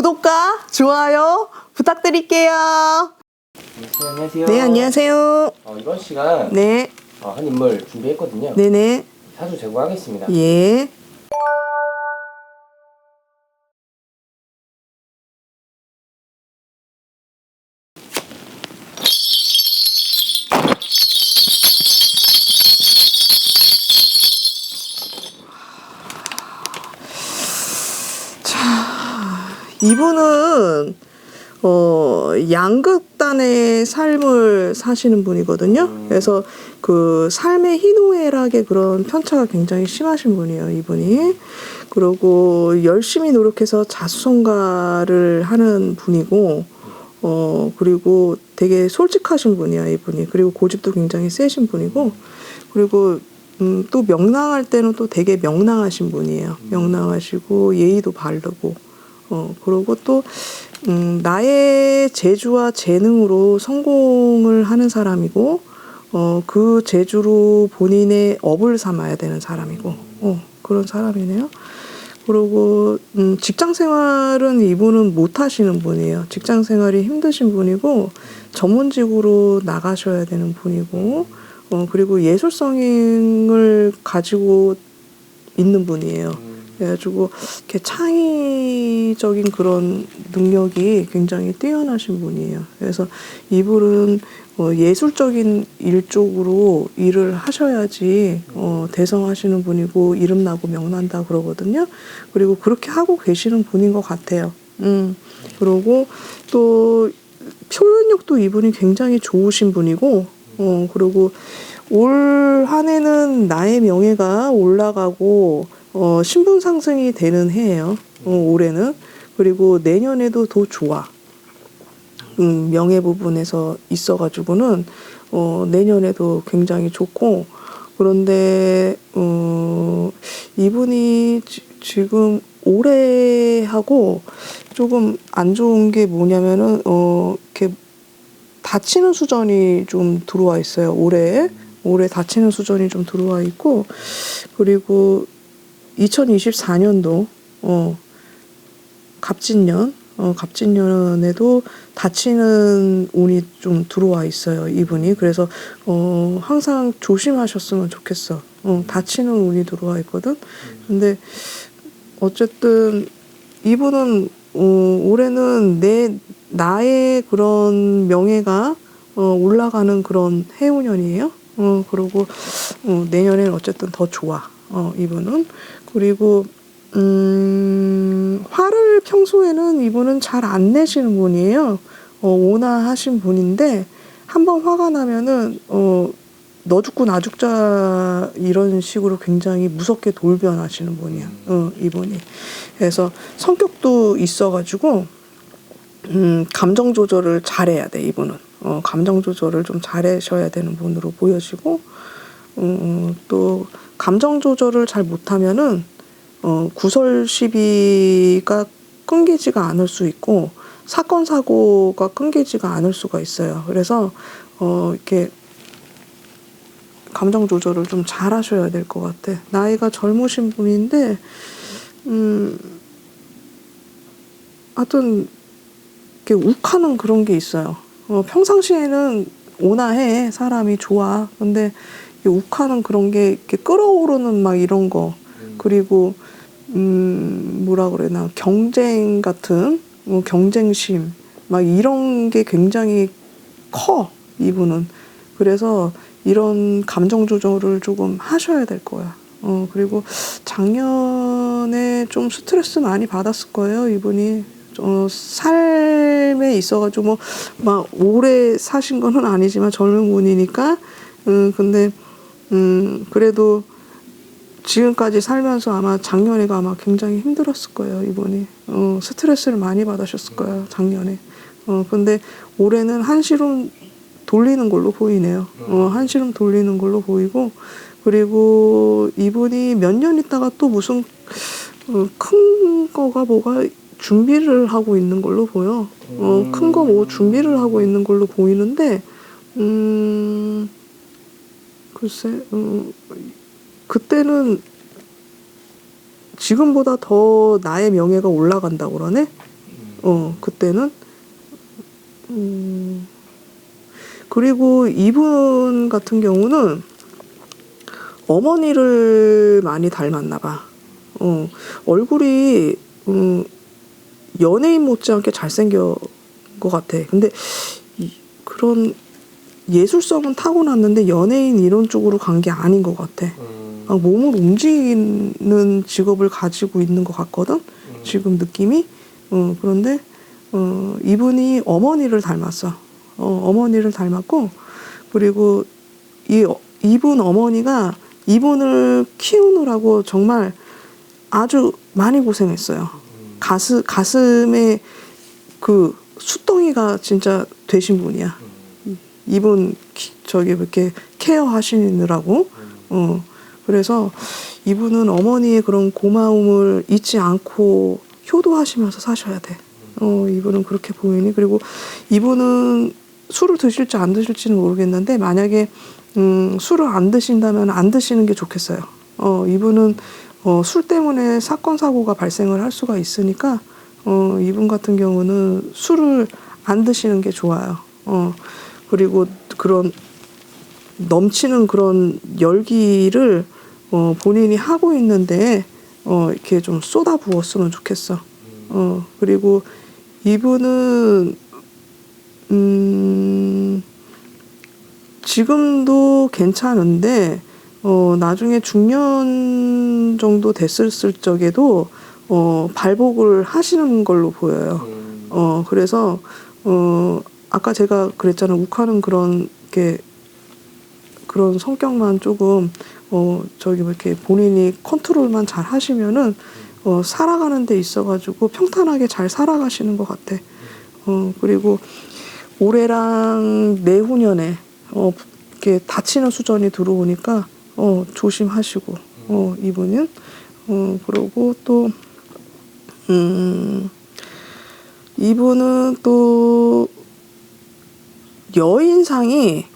구독과 좋아요 부탁드릴게요. 네, 안녕하세요. 네, 안녕하세요. 어, 이번 시간 네, 어, 한 인물 준비했거든요. 네네. 사주 제공하겠습니다. 예. 이분은 어, 양극단의 삶을 사시는 분이거든요. 음. 그래서 그 삶의 희노애락의 그런 편차가 굉장히 심하신 분이에요, 이분이. 그리고 열심히 노력해서 자수성가를 하는 분이고, 어, 그리고 되게 솔직하신 분이야, 이분이. 그리고 고집도 굉장히 세신 분이고, 그리고 음, 또 명랑할 때는 또 되게 명랑하신 분이에요. 명랑하시고, 예의도 바르고, 어, 그리고 또, 음, 나의 재주와 재능으로 성공을 하는 사람이고, 어, 그 재주로 본인의 업을 삼아야 되는 사람이고, 어, 그런 사람이네요. 그리고, 음, 직장 생활은 이분은 못 하시는 분이에요. 직장 생활이 힘드신 분이고, 전문직으로 나가셔야 되는 분이고, 어, 그리고 예술성을 가지고 있는 분이에요. 음, 그래가지고 이렇게 창의적인 그런 능력이 굉장히 뛰어나신 분이에요. 그래서 이분은 어, 예술적인 일 쪽으로 일을 하셔야지 어, 대성하시는 분이고 이름 나고 명난다 그러거든요. 그리고 그렇게 하고 계시는 분인 것 같아요. 음 그리고 또 표현력도 이분이 굉장히 좋으신 분이고 어 그리고 올 한 해는 나의 명예가 올라가고 어, 신분 상승이 되는 해예요. 어, 올해는 그리고 내년에도 더 좋아. 음, 명예 부분에서 있어가지고는 어, 내년에도 굉장히 좋고 그런데 어, 이분이 지, 지금 올해하고 조금 안 좋은 게 뭐냐면은 어, 이렇게 다치는 수전이 좀 들어와 있어요. 올해 올해 다치는 수전이 좀 들어와 있고 그리고 2024년도 어 갑진년 어 갑진년에도 다치는 운이 좀 들어와 있어요. 이분이 그래서 어 항상 조심하셨으면 좋겠어. 어 다치는 운이 들어와 있거든. 근데 어쨌든 이분은 어 올해는 내 나의 그런 명예가 어 올라가는 그런 해운년이에요. 어 그리고 어 내년에는 어쨌든 더 좋아. 어 이분은 그리고 음, 화를 평소에는 이분은 잘 안 내시는 분이에요. 어, 온화하신 분인데 한번 화가 나면은 어, 너 죽고 나 죽자 이런 식으로 굉장히 무섭게 돌변하시는 분이야. 어, 이분이. 그래서 성격도 있어가지고 음, 감정 조절을 잘해야 돼 이분은. 어, 감정 조절을 좀 잘하셔야 되는 분으로 보여지고 음, 또 감정 조절을 잘 못하면은 어, 구설 시비가 끊기지가 않을 수 있고 사건 사고가 끊기지가 않을 수가 있어요. 그래서 어, 이렇게 감정 조절을 좀 잘 하셔야 될 것 같아. 나이가 젊으신 분인데 음, 하여튼 이렇게 욱하는 그런 게 있어요. 어, 평상시에는 온화해 사람이 좋아. 근데 이 욱하는 그런 게 이렇게 끌어오르는 막 이런 거. 그리고 음 뭐라 그래나. 경쟁 같은 뭐 경쟁심. 막 이런 게 굉장히 커 이분은. 그래서 이런 감정 조절을 조금 하셔야 될 거야. 어 그리고 작년에 좀 스트레스 많이 받았을 거예요 이분이. 어 삶에 있어가지고 뭐 막 오래 사신 거는 아니지만 젊은 분이니까. 음 근데 음 그래도 지금까지 살면서 아마 작년에가 아마 굉장히 힘들었을 거예요 이분이 어, 스트레스를 많이 받으셨을 거예요 작년에. 어 근데 올해는 한시름 돌리는 걸로 보이네요. 어 한시름 돌리는 걸로 보이고 그리고 이분이 몇 년 있다가 또 무슨 어, 큰 거가 뭐가 준비를 하고 있는 걸로 보여. 어 큰 거 뭐 준비를 하고 있는 걸로 보이는데 음 글쎄 어, 그때는 지금보다 더 나의 명예가 올라간다고 그러네. 어 그때는 음 그리고 이분 같은 경우는 어머니를 많이 닮았나 봐. 어 얼굴이 음 연예인 못지않게 잘생겨 것 같아. 근데 이, 그런 예술성은 타고났는데 연예인 이런 쪽으로 간 게 아닌 것 같아. 음, 아, 몸을 움직이는 직업을 가지고 있는 것 같거든. 음. 지금 느낌이. 어, 그런데 어, 이분이 어머니를 닮았어. 어, 어머니를 닮았고 그리고 이 어- 이분 어머니가 이분을 키우느라고 정말 아주 많이 고생했어요. 음. 가슴 가슴에 그 숫덩이가 진짜 되신 분이야. 음, 이분 키- 저기 이렇게 케어하시느라고 음. 어 그래서 이분은 어머니의 그런 고마움을 잊지 않고 효도하시면서 사셔야 돼. 어 이분은 그렇게 보이니 그리고 이분은 술을 드실지 안 드실지는 모르겠는데 만약에 음 술을 안 드신다면 안 드시는 게 좋겠어요. 어 이분은 어, 술 때문에 사건 사고가 발생을 할 수가 있으니까 어 이분 같은 경우는 술을 안 드시는 게 좋아요. 어 그리고 그런 넘치는 그런 열기를 어, 본인이 하고 있는데 어, 이렇게 좀 쏟아 부었으면 좋겠어. 어, 그리고 이분은 음, 지금도 괜찮은데 어, 나중에 중년 정도 됐을 적에도 어, 발복을 하시는 걸로 보여요. 음, 어 그래서 어 아까 제가 그랬잖아요 욱하는 그런 게 그런 성격만 조금 어 저기 뭐 이렇게 본인이 컨트롤만 잘 하시면은 어 살아가는 데 있어 가지고 평탄하게 잘 살아가시는 것 같아. 어 그리고 올해랑 내후년에 어 이렇게 다치는 수전이 들어오니까 어 조심하시고 어 이분은 어 그러고 또 음. 이분은 또 여인상이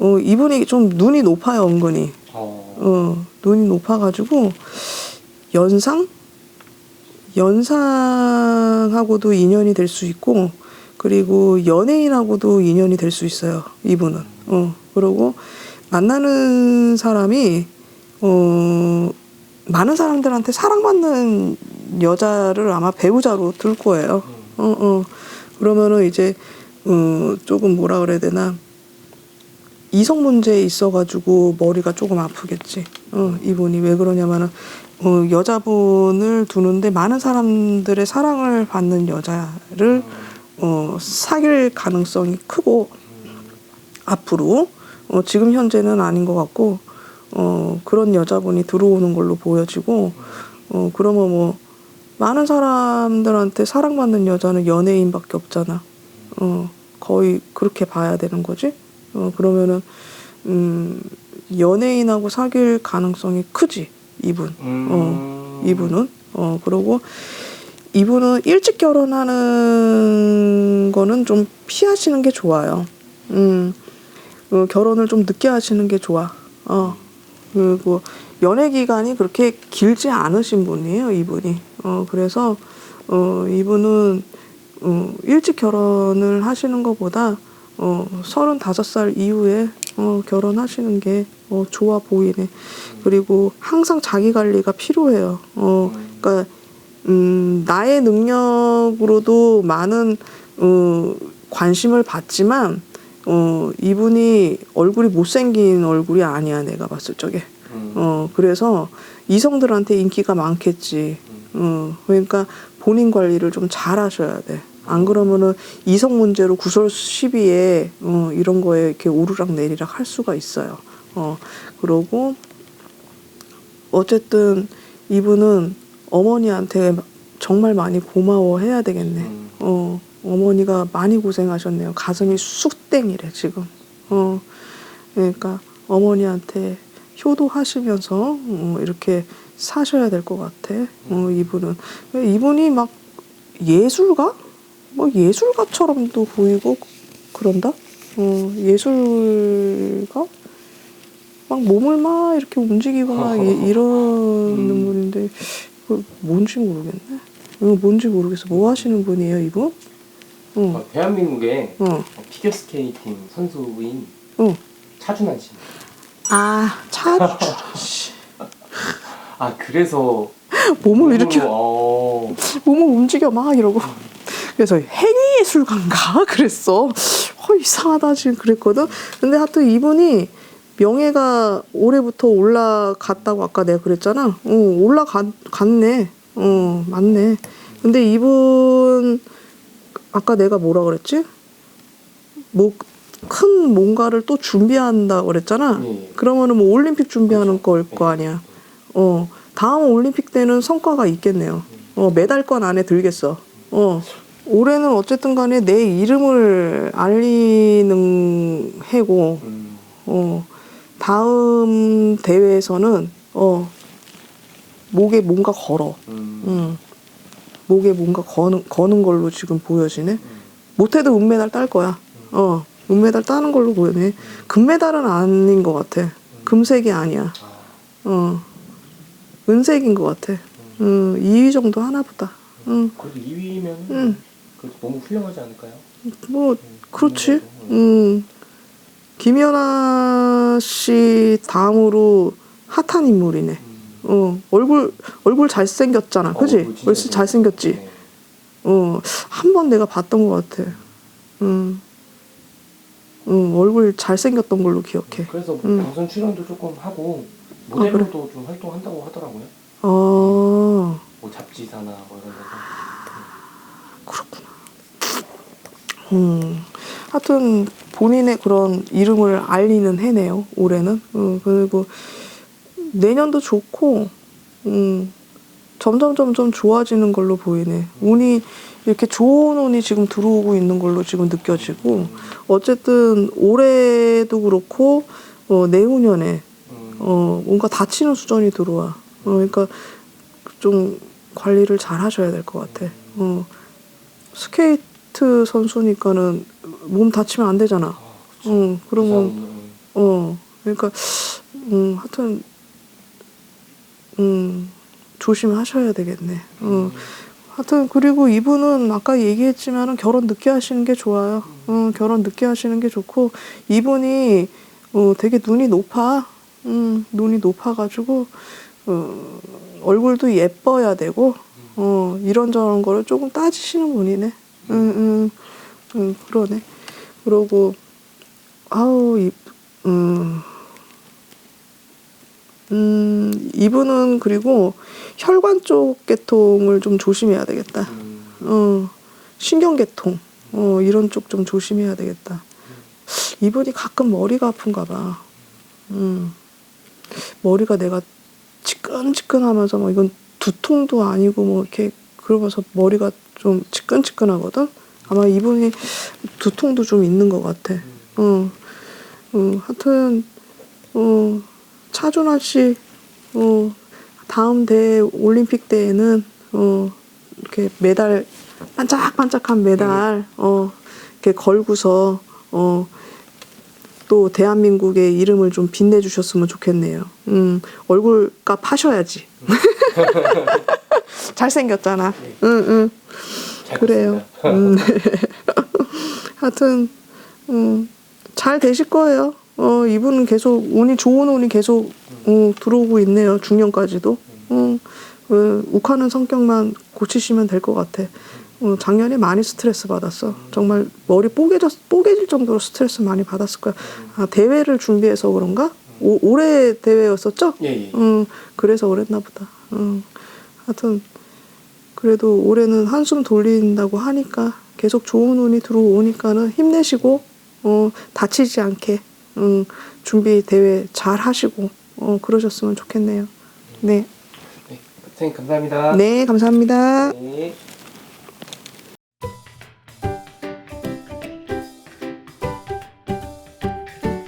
어 이분이 좀 눈이 높아요 은근히. 어, 어 눈이 높아가지고 연상? 연상하고도 인연이 될 수 있고 그리고 연예인하고도 인연이 될 수 있어요 이분은. 어 그러고 만나는 사람이 어 많은 사람들한테 사랑받는 여자를 아마 배우자로 들 거예요. 어, 어. 그러면은 이제, 어, 조금 뭐라 그래야 되나. 이성 문제에 있어가지고 머리가 조금 아프겠지. 어, 이분이 왜 그러냐면은, 어, 여자분을 두는데 많은 사람들의 사랑을 받는 여자를, 어, 사귈 가능성이 크고, 앞으로, 어, 지금 현재는 아닌 것 같고, 어, 그런 여자분이 들어오는 걸로 보여지고, 어, 그러면 뭐, 많은 사람들한테 사랑받는 여자는 연예인밖에 없잖아. 어, 거의 그렇게 봐야 되는 거지. 어, 그러면은, 음, 연예인하고 사귈 가능성이 크지, 이분. 음, 어, 이분은. 어, 그러고, 이분은 일찍 결혼하는 거는 좀 피하시는 게 좋아요. 음, 어, 결혼을 좀 늦게 하시는 게 좋아. 어, 그리고 연애 기간이 그렇게 길지 않으신 분이에요, 이분이. 어, 그래서, 어, 이분은, 어, 일찍 결혼을 하시는 것보다, 어, 35살 이후에, 어, 결혼하시는 게, 어, 좋아 보이네. 그리고 항상 자기 관리가 필요해요. 어, 그러니까, 음, 나의 능력으로도 많은, 어, 관심을 받지만, 어, 이분이 얼굴이 못생긴 얼굴이 아니야, 내가 봤을 적에. 음, 어, 그래서 이성들한테 인기가 많겠지. 어, 그러니까 본인 관리를 좀 잘 하셔야 돼. 안 그러면은 이성 문제로 구설 시비에 어, 이런 거에 이렇게 오르락 내리락 할 수가 있어요. 어, 그러고 어쨌든 이분은 어머니한테 정말 많이 고마워해야 되겠네. 음. 어, 어머니가 많이 고생하셨네요. 가슴이 쑥땡이래, 지금. 어, 그러니까 어머니한테 효도하시면서 어, 이렇게 사셔야 될 것 같아. 어, 이분은. 이분이 막 예술가? 뭐 예술가처럼도 보이고 그런다? 어, 예술가? 막 몸을 막 이렇게 움직이고 막 이, 이러는 음. 분인데 그 뭔지 모르겠네. 이거 뭔지 모르겠어. 뭐 하시는 분이에요, 이분? 어, 어, 대한민국의 어, 어, 피겨스케이팅 선수인 어. 차준환 씨. 아, 차, 씨. 아 그래서 몸을 이렇게, 어, 몸을 움직여 막 이러고. 그래서 행위예술가인가? 그랬어. 어, 이상하다 지금 그랬거든. 근데 하여튼 이분이 명예가 올해부터 올라갔다고 아까 내가 그랬잖아. 어, 올라갔네. 어, 맞네. 근데 이분 아까 내가 뭐라 그랬지? 뭐 큰 뭔가를 또 준비한다 그랬잖아. 예, 예. 그러면은 뭐 올림픽 준비하는 걸거 아니야. 어, 다음 올림픽 때는 성과가 있겠네요. 어, 메달권 안에 들겠어. 어, 올해는 어쨌든 간에 내 이름을 알리는 해고, 음, 어, 다음 대회에서는, 어, 목에 뭔가 걸어. 음, 음, 목에 뭔가 거는, 거는 걸로 지금 보여지네. 음. 못해도 은메달 딸 거야. 어, 은메달 따는 걸로 보이네. 금메달은 아닌 것 같아. 금색이 아니야. 아, 어, 은색인 것 같아. 음, 2위 정도 하나 보다. 음, 그래도 2위면 음. 그래도 너무 훌륭하지 않을까요? 뭐, 음, 그렇지. 금메달도, 음. 음, 김연아 씨 다음으로 핫한 인물이네. 음. 어, 얼굴, 얼굴 잘 생겼잖아. 어, 그지? 얼굴 진짜 벌써 잘생겼지? 네. 어, 한 번 내가 봤던 것 같아. 음, 음, 얼굴 잘 생겼던 걸로 기억해. 그래서 뭐 음. 방송 출연도 조금 하고 아, 모델로도 좀 활동한다고 하더라고요. 어, 뭐 잡지사나 뭐 이런 데서. 그렇구나. 음, 하여튼 본인의 그런 이름을 알리는 해네요. 올해는. 음, 그리고 내년도 좋고, 음, 점점 점점 좋아지는 걸로 보이네. 운이 이렇게 좋은 운이 지금 들어오고 있는 걸로 지금 느껴지고, 어쨌든 올해도 그렇고 어, 내후년에 음, 어, 뭔가 다치는 수준이 들어와. 어, 그러니까 좀 관리를 잘 하셔야 될 것 같아. 어, 스케이트 선수니까는 몸 다치면 안 되잖아. 아. 어, 그러면 음, 어, 그러니까 음, 하여튼 음, 조심하셔야 되겠네. 어. 하여튼 그리고 이분은 아까 얘기했지만은 결혼 늦게 하시는 게 좋아요. 어, 결혼 늦게 하시는 게 좋고 이분이 어, 되게 눈이 높아. 음, 눈이 높아가지고 어, 얼굴도 예뻐야 되고 어, 이런저런 거를 조금 따지시는 분이네. 응, 응, 응, 그러네. 그러고 아우 이, 음, 음, 이분은 그리고 혈관 쪽 계통을 좀 조심해야 되겠다. 음, 어, 신경계통, 어, 이런 쪽 좀 조심해야 되겠다. 이분이 가끔 머리가 아픈가 봐. 음, 머리가 내가 지끈지끈하면서 뭐 이건 두통도 아니고 뭐 이렇게 그러면서 머리가 좀 지끈지끈하거든. 아마 이분이 두통도 좀 있는 것 같아. 어, 어, 하여튼 어, 차준환 씨, 어, 다음 대회 올림픽 때에는 어, 이렇게 메달 반짝반짝한 메달 어, 이렇게 걸고서 어, 또 대한민국의 이름을 좀 빛내주셨으면 좋겠네요. 음, 얼굴값 하셔야지. 잘생겼잖아. 응, 응. 잘 그래요. 봤습니다. 음. 하여튼 음, 잘 되실 거예요. 어, 이분은 계속 운이 좋은 운이 계속 어, 들어오고 있네요. 중년까지도. 어, 어, 욱하는 성격만 고치시면 될 것 같아. 어, 작년에 많이 스트레스 받았어. 정말 머리 뽀개졌, 뽀개질 정도로 스트레스 많이 받았을 거야. 아, 대회를 준비해서 그런가? 오, 올해 대회였었죠? 예, 예. 응, 그래서 그랬나 보다. 응. 하여튼, 그래도 올해는 한숨 돌린다고 하니까 계속 좋은 운이 들어오니까는 힘내시고, 어, 다치지 않게, 응, 준비 대회 잘 하시고, 어, 그러셨으면 좋겠네요. 네. 네, 선생님 감사합니다. 네, 감사합니다. 네.